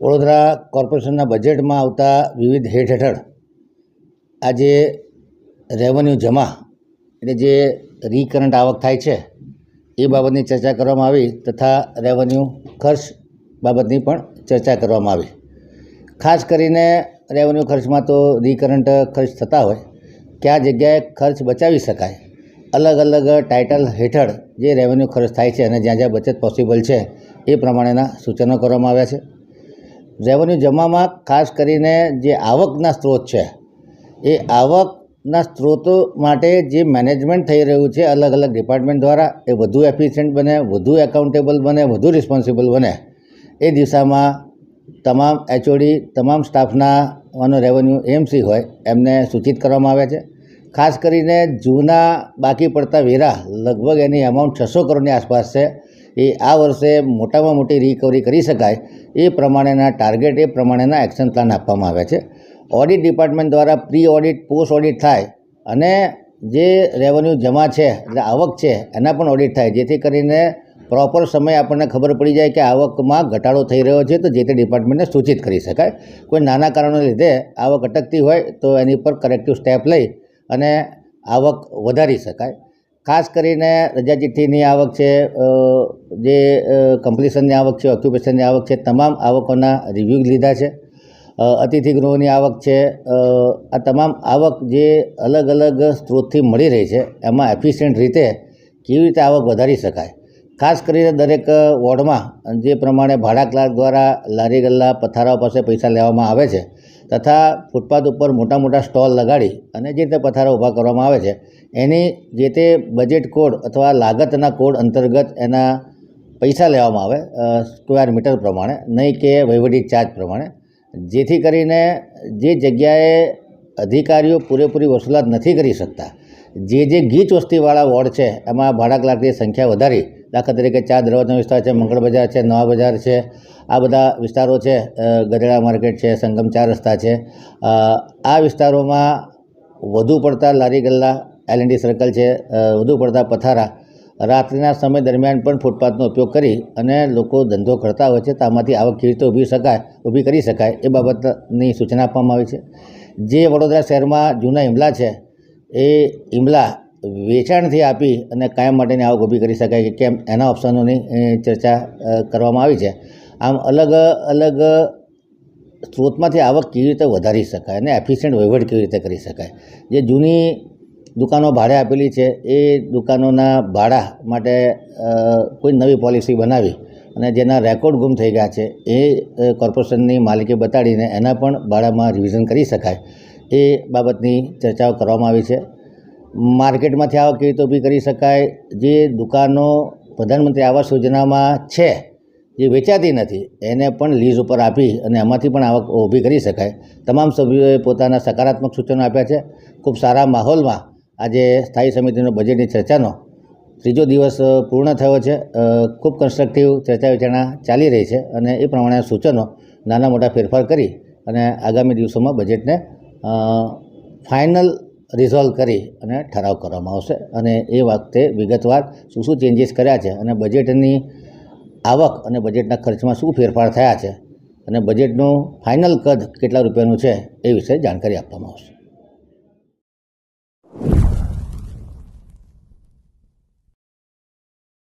વડોદરા કોર્પોરેશનના બજેટમાં આવતા વિવિધ હેઠ હેઠળ આજે રેવન્યુ જમા એટલે જે રિકરન્ટ આવક થાય છે, એ બાબતની ચર્ચા કરવામાં આવી તથા રેવન્યુ ખર્ચ બાબતની પણ ચર્ચા કરવામાં આવી. ખાસ કરીને રેવન્યુ ખર્ચમાં તો રિકરન્ટ ખર્ચ થતા હોય, કયા જગ્યાએ ખર્ચ બચાવી શકાય, અલગ અલગ ટાઇટલ હેઠળ જે રેવન્યુ ખર્ચ થાય છે અને જ્યાં જ્યાં બચત પોસિબલ છે, એ પ્રમાણેના સૂચનો કરવામાં આવ્યા છે. રેવન્યુ જમામાં ખાસ કરીને જે આવકના સ્ત્રોત છે, એ આવકના સ્ત્રોતો માટે જે મેનેજમેન્ટ થઈ રહ્યું છે, અલગ અલગ ડિપાર્ટમેન્ટ દ્વારા, એ વધુ એફિશિયન્ટ બને, વધુ એકાઉન્ટેબલ બને, વધુ રિસ્પોન્સિબલ બને, એ દિશામાં તમામ એચઓડી તમામ સ્ટાફના વાનો રેવન્યુ એમસી હોય, એમને સૂચિત કરવામાં આવ્યા છે. ખાસ કરીને જૂના બાકી પડતા વેરા, લગભગ એની અમાઉન્ટ છસો કરોડની આસપાસ છે. એ આ વર્ષે મોટામાં મોટી રિકવરી કરી શકાય. એ પ્રમાણેના ટાર્ગેટ એ પ્રમાણેના એક્શન પ્લાન આપવામાં આવ્યા છે. ઓડિટ ડિપાર્ટમેન્ટ દ્વારા પ્રી ઓડિટ પોસ્ટ ઓડિટ થાય અને જે રેવન્યુ જમા છે, એટલે આવક છે, એના પણ ઓડિટ થાય. જેથી કરીને પ્રોપર સમય આપણને ખબર પડી જાય કે આવકમાં ઘટાડો થઈ રહ્યો છે, તો જે તે ડિપાર્ટમેન્ટને સૂચિત કરી શકાય. કોઈ નાના કારણો લીધે આવક અટકતી હોય, તો એની પર કરેક્ટિવ સ્ટેપ લઈ અને આવક વધારી શકાય. ખાસ કરીને રજા ચિઠ્ઠીની આવક છે જે કમ્પ્લીશનની આવક છે ઓક્યુપેશનની આવક છે, તમામ આવકોના રિવ્યૂ લીધા છે. અતિથિ ગૃહોની આવક છે આ તમામ આવક જે અલગ અલગ સ્ત્રોતથી મળી રહી છે, એમાં એફિશિયન્ટ રીતે કેવી રીતે આવક વધારી શકાય? ખાસ કરીને દરેક વોર્ડમાં જે પ્રમાણે ભાડા ક્લાર્ક દ્વારા લારી ગલ્લા પથારાઓ પાસે પૈસા લેવામાં આવે છે તથા ફૂટપાથ ઉપર મોટા મોટા સ્ટોલ લગાડી અને જે તે પથારા ઊભા કરવામાં આવે છે, એની જે તે બજેટ કોડ અથવા લાગતના કોડ અંતર્ગત એના પૈસા લેવામાં આવે સ્ક્વેર મીટર પ્રમાણે, નહીં કે વહીવટી ચાર્જ પ્રમાણે. જેથી કરીને જે જગ્યાએ અધિકારીઓ પૂરેપૂરી વસૂલાત નથી કરી શકતા, જે જે ગીચ વસ્તીવાળા વોર્ડ છે, એમાં ભાડા લાગતી સંખ્યા વધારી દાખલા તરીકે ચાર દરવાજાનો વિસ્તાર છે, મંગળ બજાર છે, નવા બજાર છે. આ બધા વિસ્તારો છે ગધેડા માર્કેટ છે, સંગમ ચાર રસ્તા છે. આ વિસ્તારોમાં વધુ પડતા લારી ગલ્લા એલએનડી સર્કલ છે વધુ પડતા પથારા, રાત્રિના સમય દરમિયાન પણ ફૂટપાથનો ઉપયોગ કરી અને લોકો ધંધો કરતા હોય છે તો આમાંથી આવક કેવી રીતે ઊભી શકાય, ઊભી કરી શકાય એ બાબતની સૂચના આપવામાં આવી છે. જે વડોદરા શહેરમાં જૂના હિમલા છે, એ ઇમલા વેચાણથી આપી અને કાયમ માટેની આવક ઊભી કરી શકાય કે કેમ એના ઓપ્શનોની ચર્ચા કરવામાં આવી છે. આમ અલગ અલગ સ્ત્રોતમાંથી આવક કેવી રીતે વધારી શકાય અને એફિશિયન્ટ વહીવટ કેવી રીતે કરી શકાય? જે જૂની દુકાનો ભાડે આપેલી છે, એ દુકાનોના ભાડા માટે કોઈ નવી પોલિસી બનાવી અને જેના રેકોર્ડ ગુમ થઈ ગયા છે, એ કોર્પોરેશનની માલિકી બતાડીને એના પણ ભાડામાં રિવિઝન કરી શકાય. એ બાબતની ચર્ચાઓ કરવામાં આવી છે. માર્કેટમાંથી આવક કેવી રીતે ઊભી કરી શકાય? જે દુકાનો પ્રધાનમંત્રી આવાસ યોજનામાં છે, જે વેચાતી નથી, એને પણ લીઝ ઉપર આપી અને એમાંથી પણ આવક ઊભી કરી શકાય. તમામ સભ્યોએ પોતાના સકારાત્મક સૂચનો આપ્યા છે. ખૂબ સારા માહોલમાં આજે સ્થાયી સમિતિનો બજેટની ચર્ચાનો ત્રીજો દિવસ પૂર્ણ થયો છે. ખૂબ કન્સ્ટ્રક્ટિવ ચર્ચા વિચારણા ચાલી રહી છે અને એ પ્રમાણે સૂચનો નાના મોટા ફેરફાર કરી અને આગામી દિવસોમાં બજેટને ફાઇનલ રિઝોલ્વ કરી અને ઠરાવ કરવામાં આવશે. અને એ વખતે વિગતવાર શું શું ચેન્જીસ કર્યા છે અને બજેટની આવક અને બજેટના ખર્ચમાં શું ફેરફાર થયા છે અને બજેટનું ફાઇનલ કદ કેટલા રૂપિયાનું છે એ વિશે જાણકારી આપવામાં આવશે.